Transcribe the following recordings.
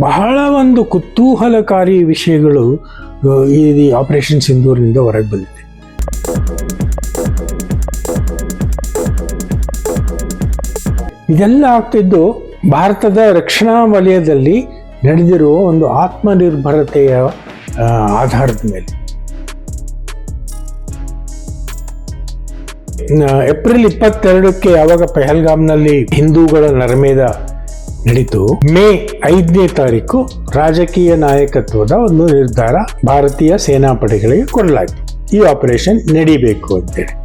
ಬಹಳ ಒಂದು ಕುತೂಹಲಕಾರಿ ವಿಷಯಗಳು ಈ ಆಪರೇಷನ್ ಸಿಂಧೂರಿನಿಂದ ಹೊರಗೆ ಬಂದಿದೆ. ಇದೆಲ್ಲ ಆಗ್ತಿದ್ದು ಭಾರತದ ರಕ್ಷಣಾ ವಲಯದಲ್ಲಿ ನಡೆದಿರುವ ಒಂದು ಆತ್ಮನಿರ್ಭರತೆಯ ಆಧಾರದ ಮೇಲೆ. ಏಪ್ರಿಲ್ ಇಪ್ಪತ್ತೆರಡಕ್ಕೆ ಯಾವಾಗ ಪೆಹಲ್ಗಾಮ್ನಲ್ಲಿ ಹಿಂದೂಗಳ ನರಮೇಧ ನಡೀತು. ಮೇ ಐದನೇ ತಾರೀಕು ರಾಜಕೀಯ ನಾಯಕತ್ವದ ಒಂದು ನಿರ್ಧಾರ ಭಾರತೀಯ ಸೇನಾಪಡೆಗಳಿಗೆ ಕೊಡಲಾಯಿತು. ಈ ಆಪರೇಷನ್ ನಡಿಬೇಕು ಅಂತೇಳಿ.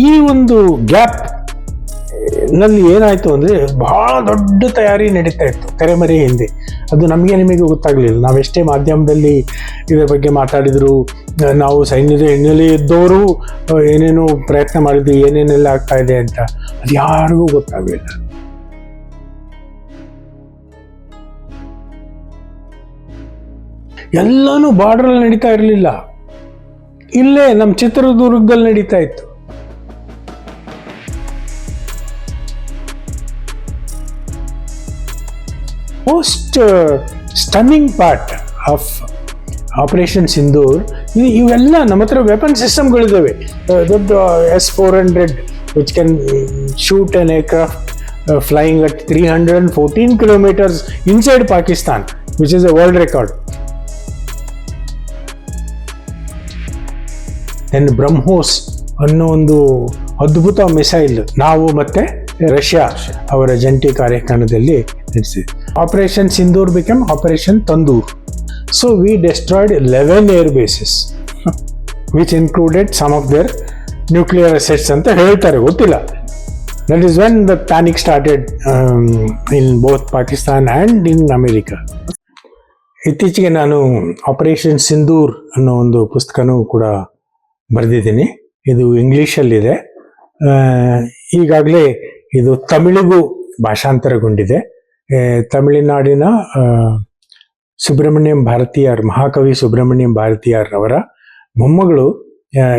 ಈ ಒಂದು ಗ್ಯಾಪ್ನಲ್ಲಿ ಏನಾಯ್ತು ಅಂದ್ರೆ ಬಹಳ ದೊಡ್ಡ ತಯಾರಿ ನಡೀತಾ ಇತ್ತು ತೆರೆಮರೆ ಹಿಂದೆ. ಅದು ನಮಗೆ ನಿಮಗೆ ಗೊತ್ತಾಗ್ಲಿಲ್ಲ. ನಾವೆಷ್ಟೇ ಮಾಧ್ಯಮದಲ್ಲಿ ಇದರ ಬಗ್ಗೆ ಮಾತಾಡಿದ್ರು, ನಾವು ಸೈನ್ಯದ ಹಿನ್ನೆಲೆ ಇದ್ದವರು, ಏನೇನೋ ಪ್ರಯತ್ನ ಮಾಡಿದ್ವಿ ಏನೇನೆಲ್ಲ ಆಗ್ತಾ ಇದೆ ಅಂತ. ಅದು ಯಾರಿಗೂ ಗೊತ್ತಾಗಲಿಲ್ಲ. ಎಲ್ಲಾನು ಬಾರ್ಡ್ರಲ್ಲಿ ನಡೀತಾ ಇರಲಿಲ್ಲ. ಇಲ್ಲೇ ನಮ್ಮ ಚಿತ್ರದುರ್ಗದಲ್ಲಿ ನಡೀತಾ ಇತ್ತು. Most stunning part of Operation Sindoor ಇವೆಲ್ಲ ನಮ್ಮ ಹತ್ರ ವೆಪನ್ ಸಿಸ್ಟಮ್ಗಳಿದ್ದಾವೆ ದೊಡ್ಡ S four hundred which can shoot an aircraft flying at three hundred and fourteen kilometres inside Pakistan which is a world record then BrahMos ಅನ್ನೋ ಒಂದು ಅದ್ಭುತ missile ನಾವು ಮತ್ತೆ ರಷ್ಯಾ ಅವರ ಜಂಟಿ ಕಾರ್ಯಕ್ರಮದಲ್ಲಿ ನಡೆಸಿದೆ Operation Sindoor become Operation Tandoor so we destroyed eleven air bases which included some of their nuclear assets ಅಂತ ಹೇಳ್ತಾರೆ, ಗೊತ್ತಿಲ್ಲ. That is when the panic started in both Pakistan and in America ಇತ್ತೀಚೆಗೆ ನಾನು operation Sindoor ಅನ್ನೋ ಒಂದು ಪುಸ್ತಕನೂ ಕೂಡ ಬರೆದಿದ್ದೀನಿ. ಇದು ಇಂಗ್ಲೀಷಲ್ಲಿದೆ. ಈಗಾಗಲೇ ಇದು ತಮಿಳಿಗೂ ಭಾಷಾಂತರಗೊಂಡಿದೆ. ತಮಿಳುನಾಡಿನ ಸುಬ್ರಹ್ಮಣ್ಯಂ ಭಾರತೀಯರ್, ಮಹಾಕವಿ ಸುಬ್ರಹ್ಮಣ್ಯಂ ಭಾರತೀಯರ್ ಅವರ ಮೊಮ್ಮಗಳು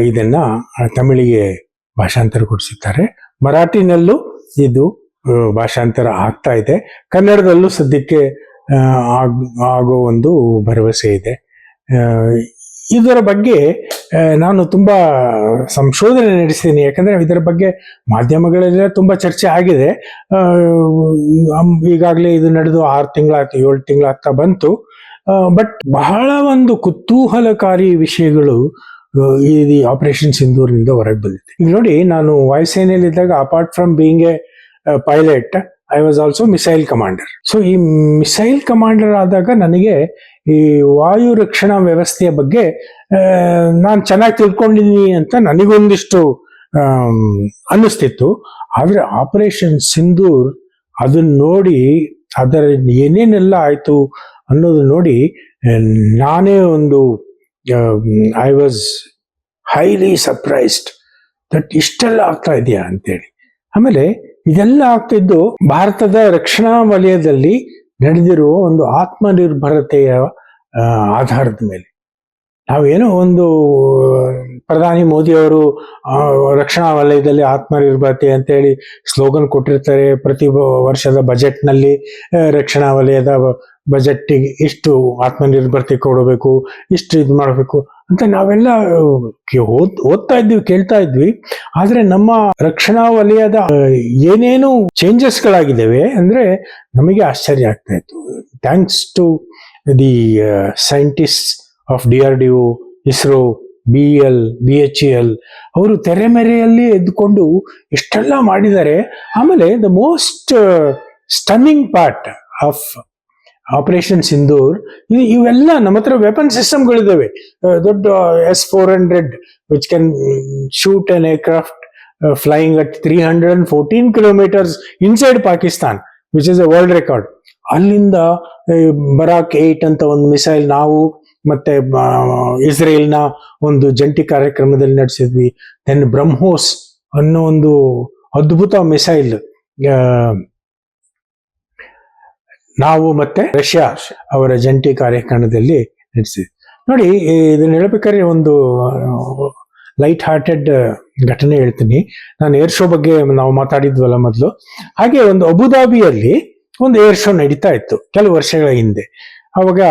ಇದನ್ನು ಇದನ್ನ ಭಾಷಾಂತರ ತಮಿಳಿಗೆ ಭಾಷಾಂತರಗೊಳಿಸಿದ್ದಾರೆ ಮರಾಠಿನಲ್ಲೂ ಇದು ಭಾಷಾಂತರ ಆಗ್ತಾ ಇದೆ. ಕನ್ನಡದಲ್ಲೂ ಸದ್ಯಕ್ಕೆ ಆಗೋ ಒಂದು ಭರವಸೆ ಇದೆ. ಇದರ ಬಗ್ಗೆ ನಾನು ತುಂಬ ಸಂಶೋಧನೆ ನಡೆಸಿದ್ದೀನಿ ಯಾಕಂದರೆ ಇದರ ಬಗ್ಗೆ ಮಾಧ್ಯಮಗಳೆಲ್ಲ ತುಂಬ ಚರ್ಚೆ ಆಗಿದೆ. ಈಗಾಗಲೇ ಇದು ನಡೆದು ಆರು ತಿಂಗಳಾಗ್ತಾ ಏಳು ತಿಂಗಳಾಗ್ತಾ ಬಂತು. ಬಟ್ ಬಹಳ ಒಂದು ಕುತೂಹಲಕಾರಿ ವಿಷಯಗಳು ಈ ಆಪರೇಷನ್ ಸಿಂಧೂರಿನಿಂದ ಹೊರಗೆ ಬಂದಿದೆ. ಈಗ ನೋಡಿ, ನಾನು ವಾಯುಸೇನೆಯಲ್ಲಿದ್ದಾಗ apart from being a pilot I was also missile commander so ಈ ಮಿಸೈಲ್ ಕಮಾಂಡರ್ ಆದಾಗ ನನಗೆ ಈ ವಾಯು ರಕ್ಷಣಾ ವ್ಯವಸ್ಥೆಯ ಬಗ್ಗೆ ನಾನು ಚೆನ್ನಾಗಿ ತಿಳ್ಕೊಂಡಿದ್ದೀನಿ ಅಂತ ನನಗೊಂದಿಷ್ಟು ಅನ್ನಿಸ್ತಿತ್ತು. ಆದರೆ ಆಪರೇಷನ್ ಸಿಂಧೂರ್ ಅದನ್ನ ನೋಡಿ ಅದರ ಏನೇನೆಲ್ಲ ಆಯಿತು ಅನ್ನೋದು ನೋಡಿ ನಾನೇ ಒಂದು I was highly surprised that ಇಷ್ಟೆಲ್ಲ ಆಗ್ತಾ ಇದೆಯಾ ಅಂತೇಳಿ. ಆಮೇಲೆ ಇದೆಲ್ಲ ಆಗ್ತಿದ್ದು ಭಾರತದ ರಕ್ಷಣಾ ವಲಯದಲ್ಲಿ ನಡೆದಿರುವ ಒಂದು ಆತ್ಮನಿರ್ಭರತೆಯ ಆಧಾರದ ಮೇಲೆ. ನಾವೇನೋ ಒಂದು ಪ್ರಧಾನಿ ಮೋದಿ ಅವರು ರಕ್ಷಣಾ ವಲಯದಲ್ಲಿ ಆತ್ಮನಿರ್ಭರತೆ ಅಂತೇಳಿ ಸ್ಲೋಗನ್ ಕೊಟ್ಟಿರ್ತಾರೆ ಪ್ರತಿ ವರ್ಷದ ಬಜೆಟ್ನಲ್ಲಿ. ರಕ್ಷಣಾ ವಲಯದ ಬಜೆಟ್ಟಿಗೆ ಇಷ್ಟು ಆತ್ಮನಿರ್ಭರತೆ ಕೊಡಬೇಕು, ಇಷ್ಟು ಇದು ಮಾಡಬೇಕು ಅಂತ ನಾವೆಲ್ಲ ಓದ್, ಓದ್ತಾ ಇದ್ವಿ, ಕೇಳ್ತಾ ಇದ್ವಿ. ಆದ್ರೆ ನಮ್ಮ ರಕ್ಷಣಾ ವಲಯದ ಏನೇನು ಚೇಂಜಸ್ಗಳಾಗಿದ್ದಾವೆ ಅಂದ್ರೆ ನಮಗೆ ಆಶ್ಚರ್ಯ ಆಗ್ತಾ ಇತ್ತು. Thanks to the scientist of D R D O, ISRO B L B H L ಅವರು ತೆರೆಮೆರೆಯಲ್ಲಿ ಎದ್ದುಕೊಂಡು ಇಷ್ಟೆಲ್ಲ ಮಾಡಿದ್ದಾರೆ, ಆಮೇಲೆ the most stunning part of Operation Sindoor ಇವೆಲ್ಲ ನಮ್ಮ ಹತ್ರ ವೆಪನ್ ಸಿಸ್ಟಮ್ಗಳಿದ್ದಾವೆ ದೊಡ್ಡ S four hundred which can shoot an aircraft flying at three hundred and fourteen kilometres inside Pakistan which is a world record ಅಲ್ಲಿಂದ ಬರಾಕ್ ಏಟ್ ಅಂತ ಒಂದು missile ನಾವು ಮತ್ತೆ ಇಸ್ರೇಲ್ನ ಒಂದು ಜಂಟಿ ಕಾರ್ಯಕ್ರಮದಲ್ಲಿ ನಡೆಸಿದ್ವಿ. ದೆನ್ ಬ್ರಹ್ಮೋಸ್ ಅನ್ನೋ ಒಂದು ಅದ್ಭುತ ಮಿಸೈಲ್ ನಾವು ಮತ್ತೆ ರಷ್ಯಾ ಅವರ ಜಂಟಿ ಕಾರ್ಯಕ್ರಮದಲ್ಲಿ ನಡೆಸಿದ್ವಿ. ನೋಡಿ ಇದನ್ನ ಹೇಳ್ಬೇಕಾದ್ರೆ ಒಂದು ಲೈಟ್ ಹಾರ್ಟೆಡ್ ಘಟನೆ ಹೇಳ್ತೀನಿ. ನಾನು ಏರ್ ಶೋ ಬಗ್ಗೆ ನಾವು ಮಾತಾಡಿದ್ವಲ್ಲ ಮೊದಲು. ಹಾಗೆ ಒಂದು ಅಬುದಾಬಿಯಲ್ಲಿ ಒಂದು ಏರ್ ಶೋ ನಡೀತಾ ಇತ್ತು, ಕೆಲವು ವರ್ಷಗಳ ಹಿಂದೆ. ಅವಾಗ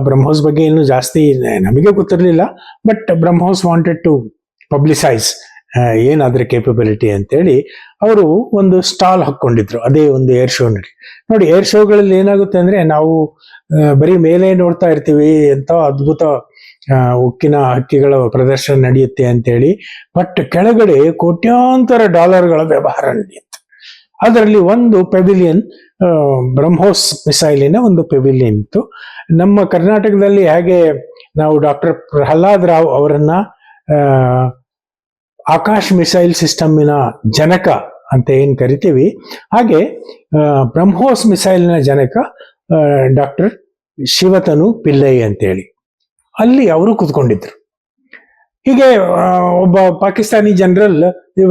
ಬ್ರಹ್ಮೋಸ್ ಬಗ್ಗೆ ಇನ್ನೂ ಜಾಸ್ತಿ ನಮಗೆ ಗೊತ್ತಿರಲಿಲ್ಲ but BrahMos wanted to publicise ಏನ್ ಅದ್ರ ಕೇಪಬಿಲಿಟಿ ಅಂತೇಳಿ ಅವರು ಒಂದು ಸ್ಟಾಲ್ ಹಾಕೊಂಡಿದ್ರು ಅದೇ ಒಂದು ಏರ್ ಶೋನಲ್ಲಿ ನೋಡಿ ಏರ್ ಶೋಗಳಲ್ಲಿ ಏನಾಗುತ್ತೆ ಅಂದ್ರೆ ನಾವು ಬರೀ ಮೇಲೆ ನೋಡ್ತಾ ಇರ್ತೀವಿ ಎಂತ ಅದ್ಭುತ ಉಕ್ಕಿನ ಹಕ್ಕಿಗಳ ಪ್ರದರ್ಶನ ನಡೆಯುತ್ತೆ ಅಂತೇಳಿ ಬಟ್ ಕೆಳಗಡೆ ಕೋಟ್ಯಾಂತರ ಡಾಲರ್ಗಳ ವ್ಯವಹಾರ ನಡೆಯುತ್ತೆ. ಅದರಲ್ಲಿ ಒಂದು ಪೆವಿಲಿಯನ್ ಬ್ರಹ್ಮೋಸ್ ಮಿಸೈಲಿನ ಒಂದು ಪೆವಿಲಿಯನ್ ಇತ್ತು. ನಮ್ಮ ಕರ್ನಾಟಕದಲ್ಲಿ ಹೇಗೆ ನಾವು ಡಾಕ್ಟರ್ ಪ್ರಹ್ಲಾದ್ ರಾವ್ ಅವರನ್ನ ಆಕಾಶ್ ಮಿಸೈಲ್ ಸಿಸ್ಟಮ್ಮಿನ ಜನಕ ಅಂತ ಏನ್ ಕರಿತೀವಿ, ಹಾಗೆ ಬ್ರಹ್ಮೋಸ್ ಮಿಸೈಲ್ನ ಜನಕ ಡಾಕ್ಟರ್ ಶಿವತನು ಪಿಲ್ಲೈ ಅಂತೇಳಿ. ಅಲ್ಲಿ ಅವರು ಕೂತ್ಕೊಂಡಿದ್ರು. ಹೀಗೆ ಒಬ್ಬ Pakistani general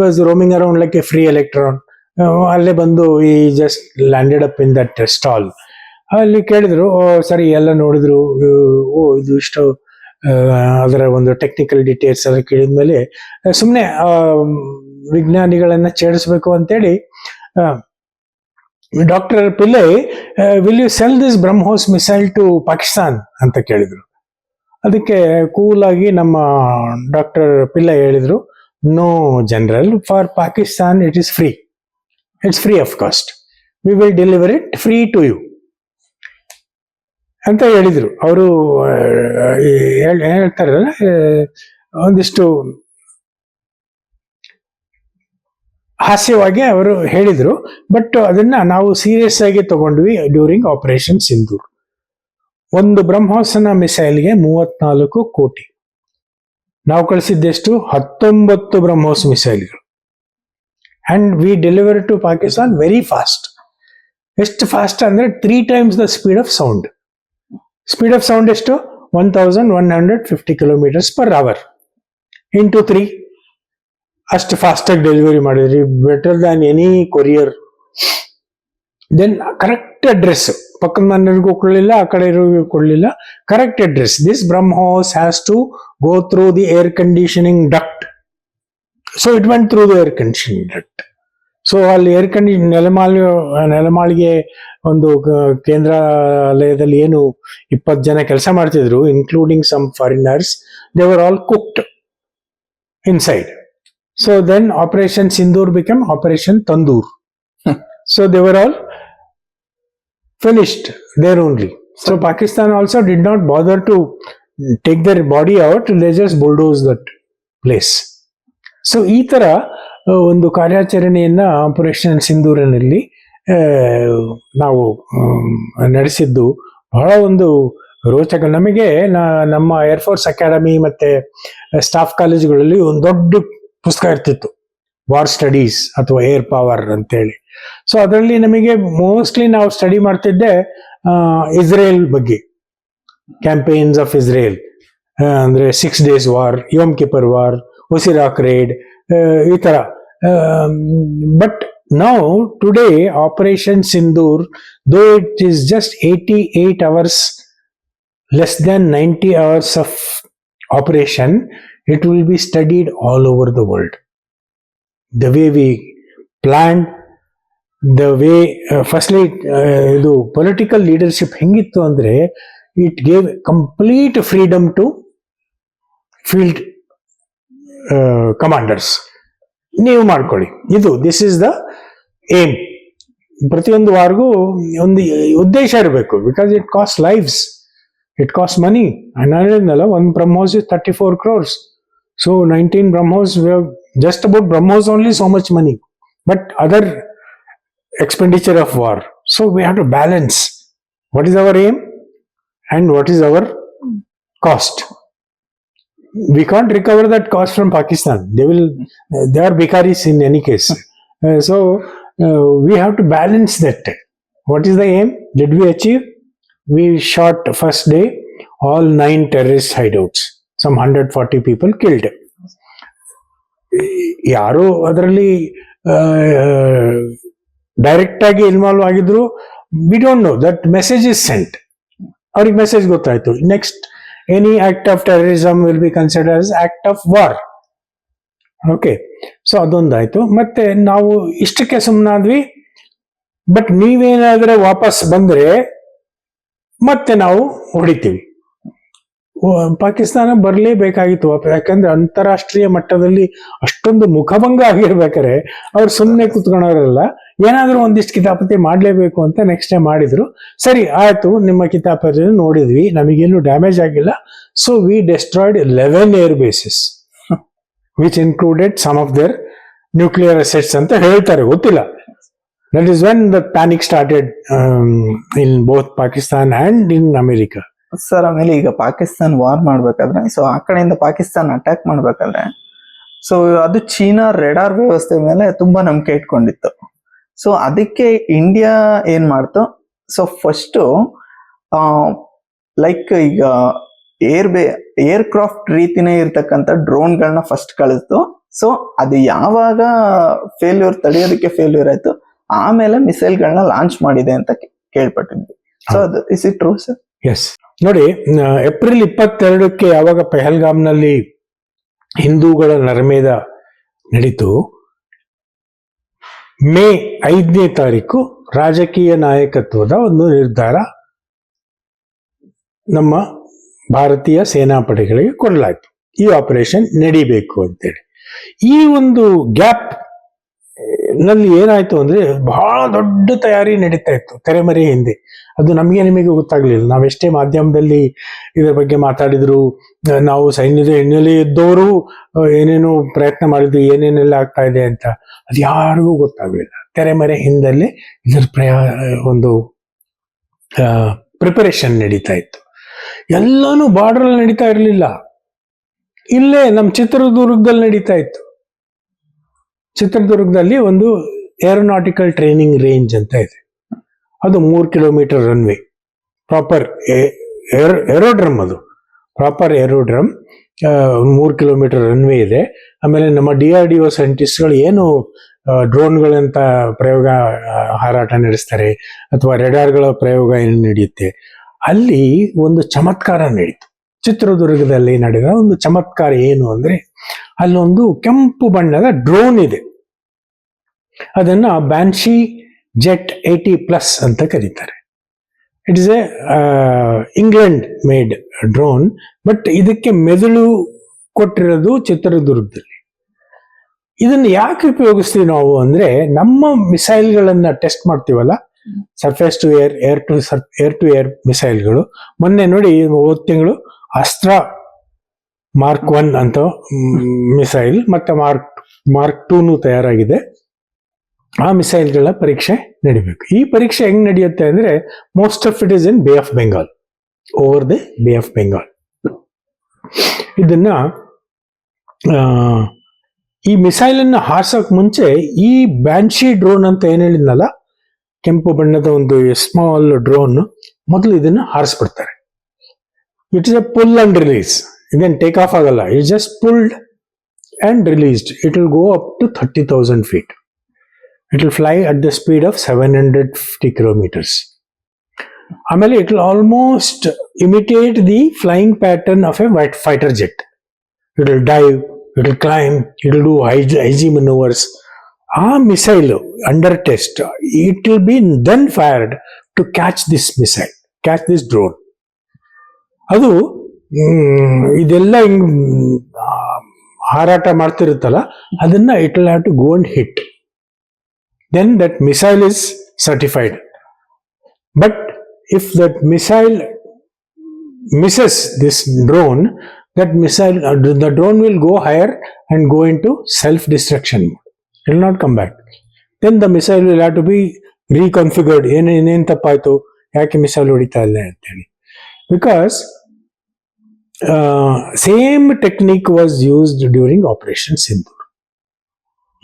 was roaming around like a free electron ಅಲ್ಲೇ ಬಂದು ಈ just landed up in that stall ಅಲ್ಲಿ ಕೇಳಿದ್ರು ಸರಿ, ಎಲ್ಲ ನೋಡಿದ್ರು. ಓ, ಇದು ಇಷ್ಟು ಅದರ ಒಂದು ಟೆಕ್ನಿಕಲ್ ಡೀಟೇಲ್ಸ್ ಎಲ್ಲ ಕೇಳಿದ್ಮೇಲೆ ಸುಮ್ಮನೆ ವಿಜ್ಞಾನಿಗಳನ್ನ ಚೇಡಿಸ್ಬೇಕು ಅಂತೇಳಿ doctor Pillai will you sell this BrahMos missile to Pakistan ಅಂತ ಕೇಳಿದ್ರು. ಅದಕ್ಕೆ ಕೂಲ್ ಆಗಿ ನಮ್ಮ ಡಾಕ್ಟರ್ ಪಿಲ್ಲೈ ಹೇಳಿದ್ರು no general for Pakistan it is free it's free of cost we will deliver it free to you ಅಂತ ಹೇಳಿದರು. ಅವರು ಹೇಳ್ತಾರಲ್ಲ ಒಂದಿಷ್ಟು ಹಾಸ್ಯವಾಗಿ ಅವರು ಹೇಳಿದರು. ಬಟ್ ಅದನ್ನು ನಾವು ಸೀರಿಯಸ್ ಆಗಿ ತಗೊಂಡ್ವಿ ಡ್ಯೂರಿಂಗ್ ಆಪರೇಷನ್ ಸಿಂಧೂರ್ ಒಂದು ಬ್ರಹ್ಮೋಸನ ಮಿಸೈಲ್ಗೆ ಮೂವತ್ನಾಲ್ಕು ಕೋಟಿ. ನಾವು ಕಳಿಸಿದ್ದೆಷ್ಟು? ಹತ್ತೊಂಬತ್ತು ಬ್ರಹ್ಮೋಸ್ ಮಿಸೈಲ್ಗಳು and we deliver to Pakistan very fast ಎಷ್ಟು ಫಾಸ್ಟ್ ಅಂದ್ರೆ three times the speed of sound speed of sound ಎಷ್ಟು one thousand one hundred fifty kilometres per hour into three ಅಷ್ಟು ಫಾಸ್ಟಾಗಿ ಡೆಲಿವರಿ ಮಾಡಿದ್ರಿ better than any courier then correct address ಪಕ್ಕದ ಮನೆಯವ್ರಿಗೂ ಕೊಡಲಿಲ್ಲ ಆ ಕಡೆ ಇರೋರಿಗೂ ಕೊಡಲಿಲ್ಲ correct address this BrahMos has to go through the air conditioning duct so it went through the air condition duct so ಅಲ್ಲಿ ಏರ್ ಕಂಡೀಷನ್ ನೆಲಮಾಳಿ ನೆಲಮಾಳಿಗೆ ಒಂದು ಕೇಂದ್ರಾಲಯದಲ್ಲಿ ಏನು ಇಪ್ಪತ್ತು ಜನ ಕೆಲಸ ಮಾಡ್ತಿದ್ರು including some foreigners they are all cooked inside so then Operation Sindoor become Operation Tandoor so they are all finished there only. So Pakistan also did not bother to take their body out, they just that that. So ಈ ತರ ಒಂದು ಕಾರ್ಯಾಚರಣೆಯನ್ನ operation ಸಿಂಧೂರಿನಲ್ಲಿ ನಾವು ನಡೆಸಿದ್ದು. ಬಹಳ ಒಂದು ರೋಚಕ. ನಮಗೆ ನಮ್ಮ ಏರ್ಫೋರ್ಸ್ ಅಕಾಡೆಮಿ ಮತ್ತೆ ಸ್ಟಾಫ್ ಕಾಲೇಜುಗಳಲ್ಲಿ ಒಂದು ದೊಡ್ಡ ಪುಸ್ತಕ ಇರ್ತಿತ್ತು. ವಾರ್ ಸ್ಟಡೀಸ್ ಅಥವಾ ಏರ್ ಪವರ್ ಅಂತೇಳಿ. ಸೊ ಅದರಲ್ಲಿ ನಮಗೆ ಮೋಸ್ಟ್ಲಿ ನಾವು ಸ್ಟಡಿ ಮಾಡ್ತಿದ್ದೆ ಇಸ್ರೇಲ್ ಬಗ್ಗೆ. ಕ್ಯಾಂಪೇನ್ಸ್ ಆಫ್ ಇಸ್ರೇಲ್ ಅಂದ್ರೆ six days war Yom Kippur war Osirak raid ಈ ತರ. But now today Operation Sindoor though it is just eighty eight hours less than ninety hours of operation it will be studied all over the world the way we plan the way firstly ಇದು political leadership ಹೆಂಗಿತ್ತು ಅಂದ್ರೆ it gave complete freedom to field commanders ನೀವು ಮಾಡ್ಕೊಳ್ಳಿ. ಇದು this is the aim ಪ್ರತಿಯೊಂದು ವಾರ್ಗೂ ಒಂದು ಉದ್ದೇಶ ಇರಬೇಕು. Because it cost lives it cost money ಹೇಳಿದ್ನಲ್ಲ ಒಂದು BrahMos is thirty four crores so nineteen BrahMos just about BrahMos only so much money but other expenditure of war so we have to balance what is our aim and what is our cost. We can't recover that cost from Pakistan. They will, they are bikaris in any case. Uh, so uh, we have to balance that. What is the aim? Did we achieve? We shot first day all nine terrorist hideouts. Some 140 people killed. ಯಾರು ಅದರಲ್ಲಿ direct ಆಗಿ involve ಆಗಿದ್ರು we don't know that message is sent ಅವ್ರಿಗೆ message ಗೊತ್ತಾಯ್ತು next any act of terrorism will be considered as act of war okay so ಅದೊಂದಾಯ್ತು. ಮತ್ತೆ ನಾವು ಇಷ್ಟಕ್ಕೆ ಸುಮ್ಮನಾದ್ವಿ but ನೀವೇನಾದ್ರೆ ವಾಪಸ್ ಬಂದ್ರೆ ಮತ್ತೆ ನಾವು ಹೊಡಿತೀವಿ. ಪಾಕಿಸ್ತಾನ ಬರಲೇಬೇಕಾಗಿತ್ತು ಯಾಕಂದ್ರೆ ಅಂತಾರಾಷ್ಟ್ರೀಯ ಮಟ್ಟದಲ್ಲಿ ಅಷ್ಟೊಂದು ಮುಖಭಂಗ ಆಗಿರ್ಬೇಕಾರೆ ಅವ್ರು ಸುಮ್ಮನೆ ಕುತ್ಕೊಳ್ಳೋರಲ್ಲ ಏನಾದ್ರೂ ಒಂದಿಷ್ಟು ಕಿತಾಪತಿ ಮಾಡಲೇಬೇಕು ಅಂತ ನೆಕ್ಸ್ಟ್ ಟೈಮ್ ಮಾಡಿದ್ರು. ಸರಿ, ಆಯಿತು, ನಿಮ್ಮ ಕಿತಾಪತಿ ನೋಡಿದ್ವಿ, ನಮಗೇನು ಡ್ಯಾಮೇಜ್ ಆಗಿಲ್ಲ. So we destroyed eleven air bases which included some of their nuclear assets ಅಂತ ಹೇಳ್ತಾರೆ, ಗೊತ್ತಿಲ್ಲ. That is when the panic started in both Pakistan and in America sir, ಆಮೇಲೆ ಈಗ ಪಾಕಿಸ್ತಾನ್ ವಾರ್ ಮಾಡ್ಬೇಕಾದ್ರೆ ಸೊ ಆ ಕಡೆಯಿಂದ ಪಾಕಿಸ್ತಾನ್ ಅಟ್ಯಾಕ್ ಮಾಡ್ಬೇಕಾದ್ರೆ ಸೊ ಅದು ಚೀನಾ ರೆಡಾರ್ ವ್ಯವಸ್ಥೆ ಮೇಲೆ ತುಂಬಾ ನಂಬಿಕೆ ಇಟ್ಕೊಂಡಿತ್ತು. ಸೊ ಅದಕ್ಕೆ ಇಂಡಿಯಾ ಏನ್ ಮಾಡ್ತು? ಸೊ ಫಸ್ಟ್ ಲೈಕ್ ಈಗ ಏರ್ ಬೇ ಏರ್ ಕ್ರಾಫ್ಟ್ ರೀತಿನೇ ಇರ್ತಕ್ಕಂಥ ಡ್ರೋನ್ಗಳನ್ನ ಫಸ್ಟ್ ಕಳಿಸ್ತು. ಸೊ ಅದು ಯಾವಾಗ ಫೇಲ್ಯೂರ್ ತಡೆಯೋದಕ್ಕೆ ಫೇಲ್ಯೂರ್ ಆಯ್ತು? ಆಮೇಲೆ ಮಿಸೈಲ್ಗಳನ್ನ ಲಾಂಚ್ ಮಾಡಿದೆ ಅಂತ ಕೇಳ್ಪಟ್ಟಿದ್ವಿ. ಸೊ ಅದು is it true sir yes ನೋಡಿ ಏಪ್ರಿಲ್ ಇಪ್ಪತ್ತೆರಡಕ್ಕೆ ಯಾವಾಗ ಪೆಹಲ್ಗಾಮ್ನಲ್ಲಿ ಹಿಂದೂಗಳ ನರಮೇದ ನಡೀತು ಮೇ ಐದನೇ ತಾರೀಕು ರಾಜಕೀಯ ನಾಯಕತ್ವದ ಒಂದು ನಿರ್ಧಾರ ನಮ್ಮ ಭಾರತೀಯ ಸೇನಾಪಡೆಗಳಿಗೆ ಕೊಡಲಾಯಿತು. ಈ ಆಪರೇಷನ್ ನಡಿಬೇಕು ಅಂತೇಳಿ. ಈ ಒಂದು ಗ್ಯಾಪ್ನಲ್ಲಿ ಏನಾಯ್ತು ಅಂದ್ರೆ ಬಹಳ ದೊಡ್ಡ ತಯಾರಿ ನಡೀತಾ ಇತ್ತು. ತೆರೆಮರೆ ಹಿಂದೆ. ಅದು ನಮಗೆ ನಿಮಗೆ ಗೊತ್ತಾಗ್ಲಿಲ್ಲ. ನಾವೆಷ್ಟೇ ಮಾಧ್ಯಮದಲ್ಲಿ ಇದರ ಬಗ್ಗೆ ಮಾತಾಡಿದ್ರು, ನಾವು ಸೈನ್ಯದ ಹಿನ್ನೆಲೆ ಇದ್ದವರು ಏನೇನು ಪ್ರಯತ್ನ ಮಾಡಿದ್ರು, ಏನೇನೆಲ್ಲ ಆಗ್ತಾ ಇದೆ ಅಂತ, ಅದು ಯಾರಿಗೂ ಗೊತ್ತಾಗ್ಲಿಲ್ಲ. ತೆರೆಮರೆ ಹಿಂದಲ್ಲಿ ಇದರ ಪ್ರಯಾ, ಒಂದು ಪ್ರಿಪರೇಷನ್ ನಡೀತಾ ಇತ್ತು. ಎಲ್ಲಾನು ಬಾರ್ಡರ್ ನಡೀತಾ ಇರಲಿಲ್ಲ. ಇಲ್ಲೇ ನಮ್ಮ ಚಿತ್ರದುರ್ಗದಲ್ಲಿ ನಡೀತಾ ಇತ್ತು. ಚಿತ್ರದುರ್ಗದಲ್ಲಿ ಒಂದು ಏರೋನಾಟಿಕಲ್ ಟ್ರೈನಿಂಗ್ ರೇಂಜ್ ಅಂತ ಇದೆ. ಅದು ಮೂರು ಕಿಲೋಮೀಟರ್ ರನ್ವೇ ಪ್ರಾಪರ್ ಏರೋಡ್ರಮ್ ಅದು. ಪ್ರಾಪರ್ ಏರೋಡ್ರಮ್ ಮೂರು ಕಿಲೋಮೀಟರ್ ರನ್ವೇ ಇದೆ. ಆಮೇಲೆ ನಮ್ಮ ಡಿ ಆರ್ ಡಿ ಒ ಸೈಂಟಿಸ್ಟ್ಗಳು ಏನು ಡ್ರೋನ್ಗಳಂತ ಪ್ರಯೋಗ ಹಾರಾಟ ನಡೆಸ್ತಾರೆ ಅಥವಾ ರೆಡಾರ್ಗಳ ಪ್ರಯೋಗ ಏನು ನಡೆಯುತ್ತೆ. ಅಲ್ಲಿ ಒಂದು ಚಮತ್ಕಾರ ನಡೀತು. ಚಿತ್ರದುರ್ಗದಲ್ಲಿ ನಡೆದ ಒಂದು ಚಮತ್ಕಾರ ಏನು ಅಂದ್ರೆ, ಅಲ್ಲೊಂದು ಕೆಂಪು ಬಣ್ಣದ ಡ್ರೋನ್ ಇದೆ. ಅದನ್ನ ಬ್ಯಾನ್ಶಿ ಜೆಟ್ ಏಟಿ ಪ್ಲಸ್ ಅಂತ ಕರೀತಾರೆ. It is a England made drone but ಇದಕ್ಕೆ ಮೆದುಳು ಕೊಟ್ಟಿರೋದು ಚಿತ್ರದುರ್ಗದಲ್ಲಿ. ಇದನ್ನು ಯಾಕೆ ಉಪಯೋಗಿಸ್ತೀವಿ ನಾವು ಅಂದ್ರೆ ನಮ್ಮ ಮಿಸೈಲ್ಗಳನ್ನ ಟೆಸ್ಟ್ ಮಾಡ್ತೀವಲ್ಲ? Surface to air air to air to air ಮಿಸೈಲ್ಗಳು. ಮೊನ್ನೆ ನೋಡಿ ಹೋದ ತಿಂಗಳು ಅಸ್ತ್ರ ಮಾರ್ಕ್ ಒನ್ ಅಂತ ಮಿಸೈಲ್, ಮತ್ತೆ ಮಾರ್ಕ್ ಮಾರ್ಕ್ ಟೂನು ತಯಾರಾಗಿದೆ. ಆ ಮಿಸೈಲ್ಗಳ ಪರೀಕ್ಷೆ ನಡಿಬೇಕು. ಈ ಪರೀಕ್ಷೆ ಹೆಂಗ್ ನಡೆಯುತ್ತೆ ಅಂದ್ರೆ most of it is in Bay of Bengal over the Bay of Bengal ಇದನ್ನ ಈ ಮಿಸೈಲ್ ಅನ್ನು ಹಾರ್ಸಕ್ ಮುಂಚೆ ಈ ಬ್ಯಾನ್ಶಿ ಡ್ರೋನ್ ಅಂತ ಏನ್ ಹೇಳಿದ್ನಲ್ಲ? ಕೆಂಪು ಬಣ್ಣದ ಒಂದು ಸ್ಮಾಲ್ ಡ್ರೋನ್ ಮೊದಲು ಇದನ್ನ ಹಾರಿಸ್ಬಿಡ್ತಾರೆ. It is a pull and release ಇದೇನು ಟೇಕ್ ಆಫ್ ಆಗಲ್ಲ. It just pulled and released it will go up to thirty thousand feet it will fly at the speed of seven hundred fifty kilometres ಆಮೇಲೆ it will almost imitate the flying pattern of a white fighter jet it will dive it will climb it will do I IG manoeuvres a missile under test it will be then fired to catch this missile catch this drone ಅದು ಮ್, ಇದೆಲ್ಲ ಹಿಂಗ್ ಮ್, ಆ, ಹಾರಾಟ ಮಾಡ್ತಿರುತ್ತಲ್ಲ ಅದನ್ನ it will have to go and hit Then that missile is certified but if that missile misses this drone, that missile, uh, the drone will go higher and go into self destruction mode. It will not come back. Then the missile will have to be reconfigured. ಏನ್ ಏನೇನ್ ತಪ್ಪಾಯ್ತು ಯಾಕೆ missile ಹೊಡಿತಾ ಇಲ್ಲ ಅಂತೇಳಿ because same technique was used during operation Sindoor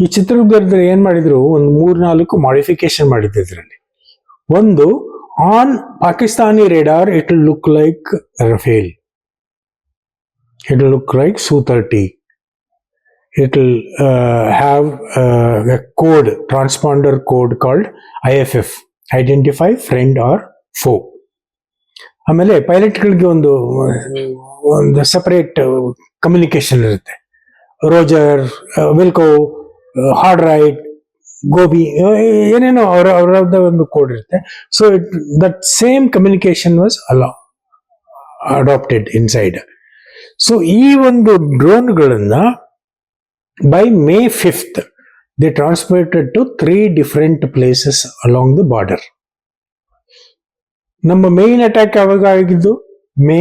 ಈ ಚಿತ್ರದುರ್ಗದಲ್ಲಿ ಏನ್ ಮಾಡಿದ್ರು? ಒಂದು ಮೂರ್ನಾಲ್ಕು ಮಾಡಿಫಿಕೇಶನ್ ಮಾಡಿದ್ರು ಇದರಲ್ಲಿ. ಒಂದು on Pakistani radar it look like Rafale it look like Su thirty it have code transponder code called I F F identify friend or foe ಆಮೇಲೆ ಪೈಲಟ್ಗಳಿಗೆ ಒಂದು ಒಂದು ಸಪರೇಟ್ ಕಮ್ಯುನಿಕೇಶನ್ ಇರುತ್ತೆ. Roger wilco hard right gobi ಏನೇನೋ ಅವರ, ಅವರದ್ದ ಒಂದು code ಇರುತ್ತೆ. So it that same communication was also adapted inside so ಈ ಒಂದು ಡ್ರೋನ್ಗಳನ್ನ by May fifth the transported to three different places along the border ನಮ್ಮ ಮೇನ್ ಅಟ್ಯಾಕ್ ಯಾವಾಗ ಆಗಿದ್ದು? May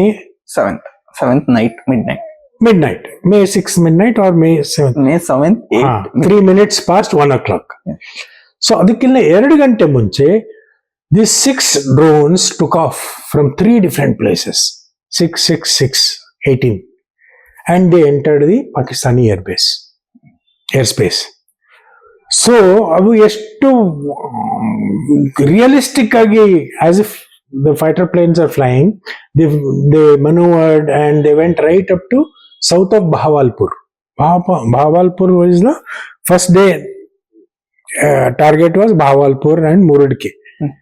seventh seventh night midnight midnight May six midnight or May seven May seventh eight three minutes past one o'clock so ಅದಕ್ಕಿಂತ ಎರಡು ಗಂಟೆ ಮುಂಚೆ the six drones took off from three different places six six six eighteen and they entered the Pakistani air base airspace so ಅವು ಎಷ್ಟು realistic ಆಗಿ as if the fighter planes are flying they they manoeuvred and they went right up to south of Bahawalpur Bahawalpur is the first day target was Bahawalpur and Muridke hmm.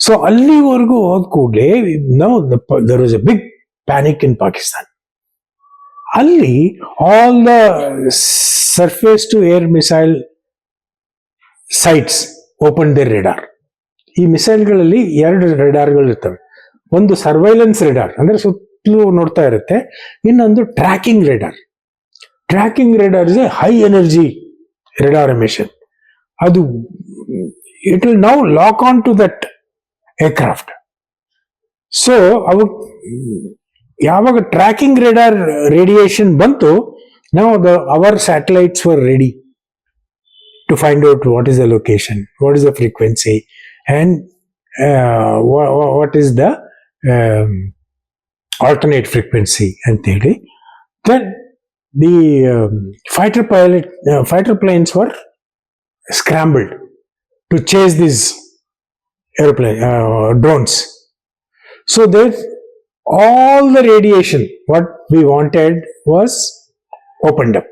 So ಅಲ್ಲಿವರೆಗೂ ಹೋದ ಕೂಡಲೇ ನಾವು there was a big panic in Pakistan ಅಲ್ಲಿ all the surface to air missile sites open they radar ಈ ಮಿಸೈಲ್ಗಳಲ್ಲಿ ಎರಡು ರೆಡಾರ್ಗಳು ಇರ್ತವೆ. ಒಂದು ಸರ್ವೈಲೆನ್ಸ್ ರೆಡಾರ್ ಅಂದ್ರೆ ಸುತ್ತಲೂ ನೋಡ್ತಾ ಇರುತ್ತೆ. ಇನ್ನೊಂದು tracking radar tracking radar is a high energy radar mission ಅದು it will now lock on to that aircraft so ಅವು, ಯಾವಾಗ ಟ್ರ್ಯಾಕಿಂಗ್ ರೆಡಾರ್ ರೇಡಿಯೇಷನ್ ಬಂತು ನಾವು our satellites were ready to find out what is the location what is the frequency and what is the alternate frequency ಅಂತೇಳಿ then the um, fighter pilot uh, fighter planes were scrambled to chase these airplane uh, drones so that all the radiation what we wanted was opened up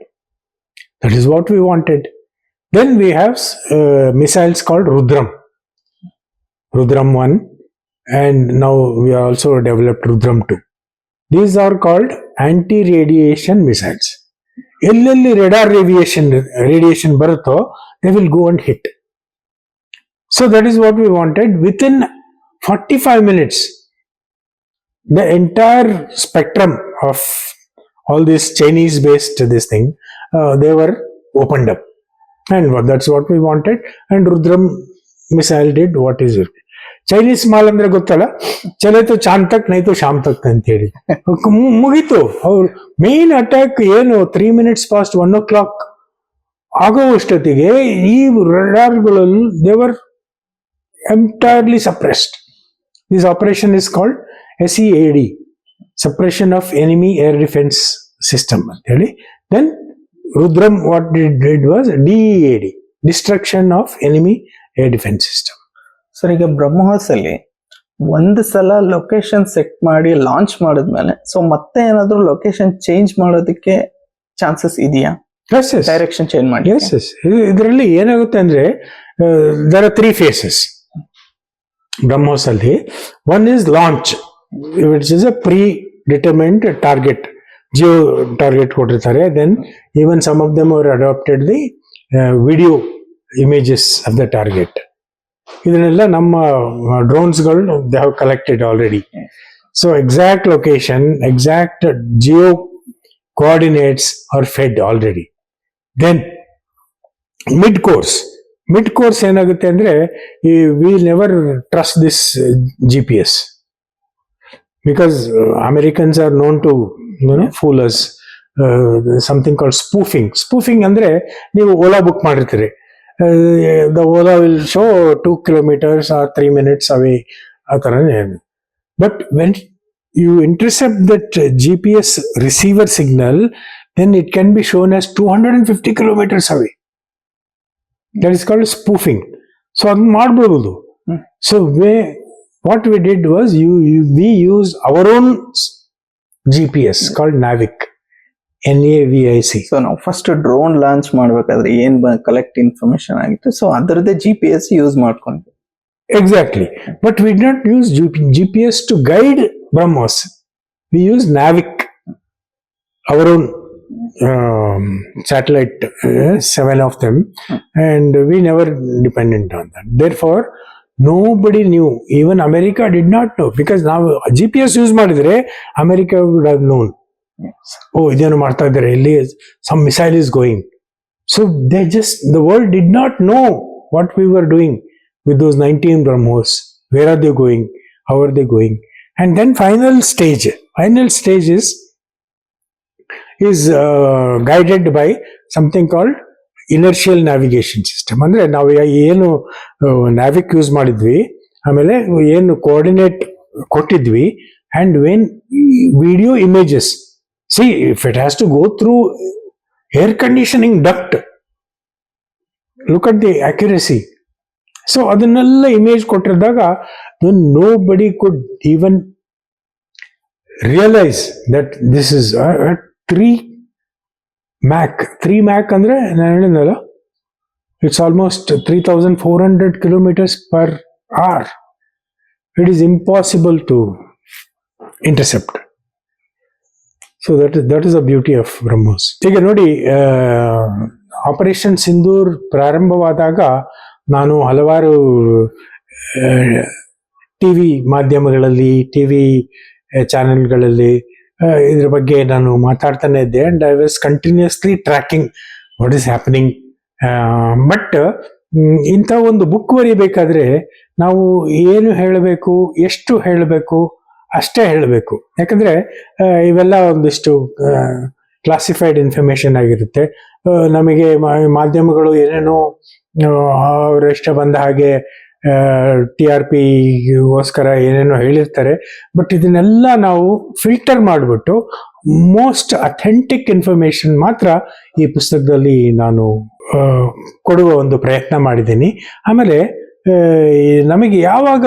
that is what we wanted then we have uh, missiles called rudram rudram 1 and now we also developed rudram 2 these are called anti-radiation missiles. ಎಲ್ಲೆಲ್ಲಿ radar radiation radiation ಬರುತ್ತೋ they will go and hit so that is what we wanted within forty five minutes the entire spectrum of all this Chinese based this thing they were opened up and that's what we wanted and Rudram missile did what is Chinese mall ಅಂದ್ರೆ ಗೊತ್ತಲ್ಲ? ಚಲೇತು ಚಾಂದ್ ತಕ್ ನೈತು ಶಾಮ್ ತಕ್ ಅಂತ ಹೇಳಿ. ಮುಗೀತು. ಅವ್ರು main attack ಏನು? Three minutes past one ಓ clock ಆಗೋ ಅಷ್ಟೊತ್ತಿಗೆ ಈ ರಡಾರ್ಗಳಲ್ಲಿ ದೇವರ್ entirely suppressed this operation is called as E A D suppression of enemy air defence system ಅಂತ ಹೇಳಿ. Then ರುದ್ರಂ what did was D A D destruction of enemy air defence system sir ಈಗ ಬ್ರಹ್ಮೋಸ್ ಅಲ್ಲಿ ಒಂದು ಸಲ ಲೊಕೇಶನ್ ಸೆಟ್ ಮಾಡಿ launch ಮಾಡಿದ್ಮೇಲೆ so ಮತ್ತೆ ಏನಾದರೂ ಲೊಕೇಶನ್ ಚೇಂಜ್ ಮಾಡೋದಕ್ಕೆ ಚಾನ್ಸಸ್ ಇದೆಯಾ? ಡೈರೆಕ್ಷನ್ ಚೇಂಜ್ ಮಾಡಿ ಇದರಲ್ಲಿ ಏನಾಗುತ್ತೆ ಅಂದ್ರೆ there are three phases BrahMos ಅಲ್ಲಿ one is launch which is a predetermined target geo target ಕೊಟ್ಟಿರ್ತಾರೆ then even some of them our adapted the video images of the target ಇದನ್ನೆಲ್ಲ ನಮ್ಮ ಡ್ರೋನ್ಸ್ಗಳು they have collected already so exact location exact geo coordinates are fed already then mid course mid course ಏನಾಗುತ್ತೆ ಅಂದ್ರೆ, ಈ we never trust this G P S because Americans are known to fool us something call spoofing spoofing ಅಂದ್ರೆ, ನೀವು Ola book ಮಾಡಿರ್ತೀರಿ. The Ola will show two kilometres or three minutes away ಆ ಥರನೇ but when you intercept that uh, GPS receiver signal, then it can be shown as 250 kilometers away. That is called spoofing. So ಅದನ್ನ ಮಾಡ್ಬೋದು Hmm. So way what we did was you we use our own G P S called NavIC N A V I C so ನಾವು first drone launch ಮಾಡ್ಬೇಕಾದ್ರೆ ಏನ್ collect information ಆಗಿತ್ತು. So ಅದರದೇ G P S use ಮಾಡ್ಕೊಂಡ್ವಿ. Exactly but we not use G P S to guide BrahMos we use NavIC our own satellite seven of them and we never dependent on that therefore nobody knew even America did not know because ನಾವು G P S use ಮಾಡಿದ್ರೆ America would ಹ್ known ಓ, ಇದೇನು ಮಾಡ್ತಾ ಇದ್ದಾರೆ? ಇಲ್ಲಿ some missile is going so they just the world did not know what we were doing with those nineteen BrahMos where are they going how are they going and then final stage final stage is is guided by by called inertial navigation system ಅಂದರೆ ನಾವು ಏನು NavIC use ಮಾಡಿದ್ವಿ. ಆಮೇಲೆ ಏನು coordinate ಕೊಟ್ಟಿದ್ವಿ. And when video images see if it has to go through air conditioning duct look at the accuracy so ಅದನ್ನೆಲ್ಲ image ಕೊಟ್ಟಿರಿದಾಗ nobody could even realise that this is three Mach three Mach ಅಂದ್ರೆ ನಾನು ಹೇಳಿದ್ನಲ್ಲ it's almost three thousand four hundred kilometres per hour it is impossible to intercept so that is that is a beauty of BrahMos ಈಗ ನೋಡಿ operation Sindoor ಪ್ರಾರಂಭವಾದಾಗ ನಾನು ಹಲವಾರು T V ಮಾಧ್ಯಮಗಳಲ್ಲಿ T V ಚಾನೆಲ್ಗಳಲ್ಲಿ ಇದ್ರ ಬಗ್ಗೆ ನಾನು ಮಾತಾಡ್ತಾನೆ ಇದ್ದೆ and I was continuously tracking what is happening but ಇಂಥ ಒಂದು ಬುಕ್ ಬರೀಬೇಕಾದ್ರೆ ನಾವು ಏನು ಹೇಳಬೇಕು, ಎಷ್ಟು ಹೇಳಬೇಕು ಅಷ್ಟೇ ಹೇಳಬೇಕು. ಯಾಕಂದ್ರೆ ಇವೆಲ್ಲ ಒಂದಿಷ್ಟು ಕ್ಲಾಸಿಫೈಡ್ ಇನ್ಫಾರ್ಮೇಶನ್ ಆಗಿರುತ್ತೆ. ನಮಗೆ ಮಾಧ್ಯಮಗಳು ಏನೇನೋ ಇಷ್ಟ ಬಂದ ಹಾಗೆ ಟಿ ಆರ್ ಪಿಗೋಸ್ಕರ ಏನೇನೋ ಹೇಳಿರ್ತಾರೆ. ಬಟ್ ಇದನ್ನೆಲ್ಲ ನಾವು ಫಿಲ್ಟರ್ ಮಾಡಿಬಿಟ್ಟು ಮೋಸ್ಟ್ ಅಥೆಂಟಿಕ್ ಇನ್ಫಾರ್ಮೇಶನ್ ಮಾತ್ರ ಈ ಪುಸ್ತಕದಲ್ಲಿ ನಾನು ಕೊಡುವ ಒಂದು ಪ್ರಯತ್ನ ಮಾಡಿದ್ದೀನಿ. ಆಮೇಲೆ ನಮಗೆ ಯಾವಾಗ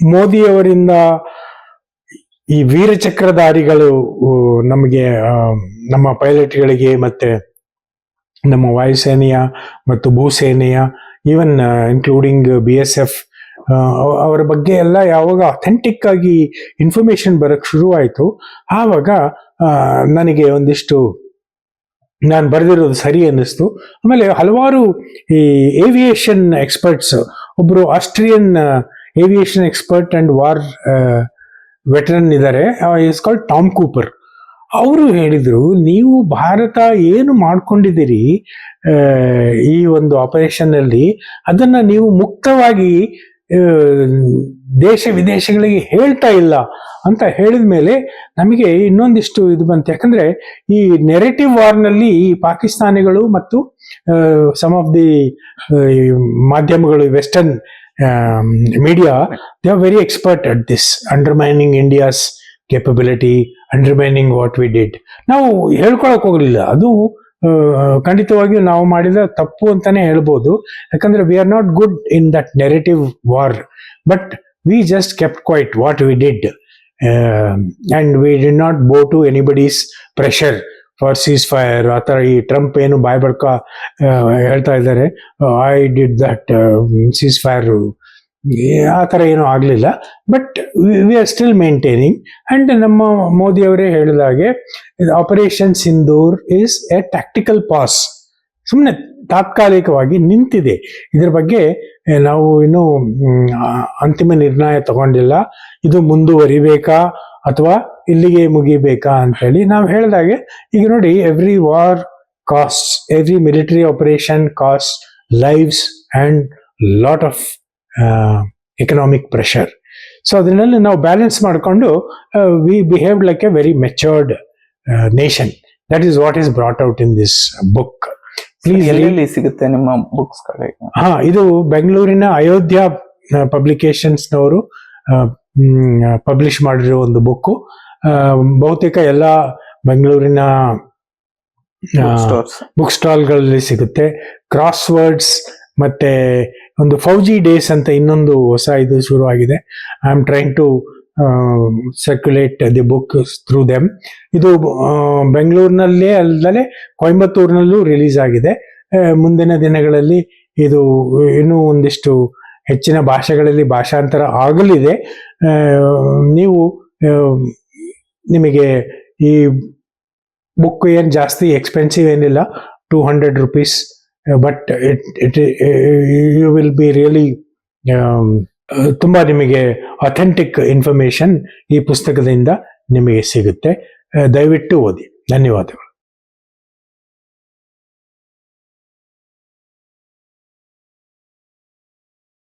ಮೋದಿಯವರಿಂದ ಈ ವೀರಚಕ್ರಧಾರಿಗಳು ನಮಗೆ ನಮ್ಮ ಪೈಲಟ್ಗಳಿಗೆ ಮತ್ತೆ ನಮ್ಮ ವಾಯುಸೇನೆಯ ಮತ್ತು ಭೂಸೇನೆಯ even including B S F ಅವರ ಬಗ್ಗೆ ಎಲ್ಲ ಯಾವಾಗ ಅಥೆಂಟಿಕ್ ಆಗಿ ಇನ್ಫಾರ್ಮೇಶನ್ ಬರಕ್ ಶುರುವಾಯಿತು, ಆವಾಗ ನನಗೆ ಒಂದಿಷ್ಟು ನಾನು ಬರೆದಿರೋದು ಸರಿ ಅನ್ನಿಸ್ತು. ಆಮೇಲೆ ಹಲವಾರು ಈ ಏವಿಯೇಷನ್ ಎಕ್ಸ್ಪರ್ಟ್ಸ್ ಒಬ್ಬರು Austrian aviation expert and war veteran ಇದ್ದಾರೆ ಇಸ್ ಕಾಲ್ಡ್ ಟಾಮ್ ಕೂಪರ್ ಅವರು ಹೇಳಿದ್ರು, ನೀವು ಭಾರತ ಏನು ಮಾಡ್ಕೊಂಡಿದ್ದೀರಿ ಈ ಒಂದು ಆಪರೇಷನ್ ಅಲ್ಲಿ? ಅದನ್ನ ನೀವು ಮುಕ್ತವಾಗಿ ದೇಶ ವಿದೇಶಗಳಿಗೆ ಹೇಳ್ತಾ ಇಲ್ಲ ಅಂತ ಹೇಳಿದ ಮೇಲೆ ನಮಗೆ ಇನ್ನೊಂದಿಷ್ಟು ಇದು ಬಂತು. ಯಾಕಂದ್ರೆ ಈ ನೆರೆಟಿವ್ ವಾರ್ನಲ್ಲಿ ಈ ಪಾಕಿಸ್ತಾನಿಗಳು ಮತ್ತು ಸಮ್ ಆಫ್ ದಿ ಮಾಧ್ಯಮಗಳು western media they are very expert at this undermining India's capability undermining what we did ನಾವು ಹೇಳ್ಕೊಳಕ್ ಹೋಗಲಿಲ್ಲ. ಅದು ಖಂಡಿತವಾಗಿಯೂ ನಾವು ಮಾಡಿದ ತಪ್ಪು ಅಂತಾನೆ ಹೇಳ್ಬೋದು. ಯಾಕಂದ್ರೆ we are not good in that narrative war but we just kept quiet what we did and we did not bow to anybody's pressure for ceasefire ಆ ಥರ ಈ ಟ್ರಂಪ್ ಏನು ಬಾಯ್ ಬಡ್ಕ ಹೇಳ್ತಾ ಇದ್ದಾರೆ. I did that ceasefire ಆ ಥರ ಏನೂ ಆಗಲಿಲ್ಲ. But we are still maintaining and ನಮ್ಮ ಮೋದಿ ಅವರೇ ಹೇಳಿದ ಹಾಗೆ operation Sindoor is a tactical pause ಸುಮ್ಮನೆ ತಾತ್ಕಾಲಿಕವಾಗಿ ನಿಂತಿದೆ. ಇದ್ರ ಬಗ್ಗೆ ನಾವು ಇನ್ನೂ ಅಂತಿಮ ನಿರ್ಣಯ ತಗೊಂಡಿಲ್ಲ. ಇದು ಮುಂದುವರಿಬೇಕಾ ಅಥವಾ ಇಲ್ಲಿಗೆ ಮುಗಿಬೇಕಾ ಅಂತ ಹೇಳಿ ನಾವು ಹೇಳಿದಾಗೆ ಈಗ ನೋಡಿ every war cost every military operation cost lives and lot of economic pressure so ಅದನ್ನೆಲ್ಲ ನಾವು ಬ್ಯಾಲೆನ್ಸ್ ಮಾಡಿಕೊಂಡು we behave like a very matured nation that is what is brought out in this book please ಎಲ್ಲಿ ಸಿಗುತ್ತೆ ನಿಮ್ಮ books ಹಾ ಇದು ಬೆಂಗಳೂರಿನ Ayodhya ಪಬ್ಲಿಕೇಶನ್ಸ್ನವರು publish ಮಾಡಿರೋ ಒಂದು ಬುಕ್ಕು ಬಹುತೇಕ ಎಲ್ಲ ಬೆಂಗಳೂರಿನ ಬುಕ್ ಸ್ಟಾಲ್ಗಳಲ್ಲಿ ಸಿಗುತ್ತೆ. ಕ್ರಾಸ್ ವರ್ಡ್ಸ್ ಮತ್ತೆ ಒಂದು ಫೌಜಿ ಡೇಸ್ ಅಂತ ಇನ್ನೊಂದು ಹೊಸ ಇದು ಶುರುವಾಗಿದೆ. I am trying to circulate the book through them ಇದು ಬೆಂಗಳೂರಿನಲ್ಲೇ ಅಲ್ಲದೆ ಕೊಯಂಬತ್ತೂರಿನಲ್ಲೂ ರಿಲೀಸ್ ಆಗಿದೆ. ಮುಂದಿನ ದಿನಗಳಲ್ಲಿ ಇದು ಇನ್ನೂ ಒಂದಿಷ್ಟು ಹೆಚ್ಚಿನ ಭಾಷೆಗಳಲ್ಲಿ ಭಾಷಾಂತರ ಆಗಲಿದೆ. ನೀವು ನಿಮಗೆ ಈ ಬುಕ್ ಏನು ಜಾಸ್ತಿ ಎಕ್ಸ್ಪೆನ್ಸಿವ್ ಏನಿಲ್ಲ. Two hundred rupees but it it you will be really ತುಂಬ ನಿಮಗೆ ಅಥೆಂಟಿಕ್ ಇನ್ಫಾರ್ಮೇಶನ್ ಈ ಪುಸ್ತಕದಿಂದ ನಿಮಗೆ ಸಿಗುತ್ತೆ. ದಯವಿಟ್ಟು ಓದಿ. ಧನ್ಯವಾದಗಳು.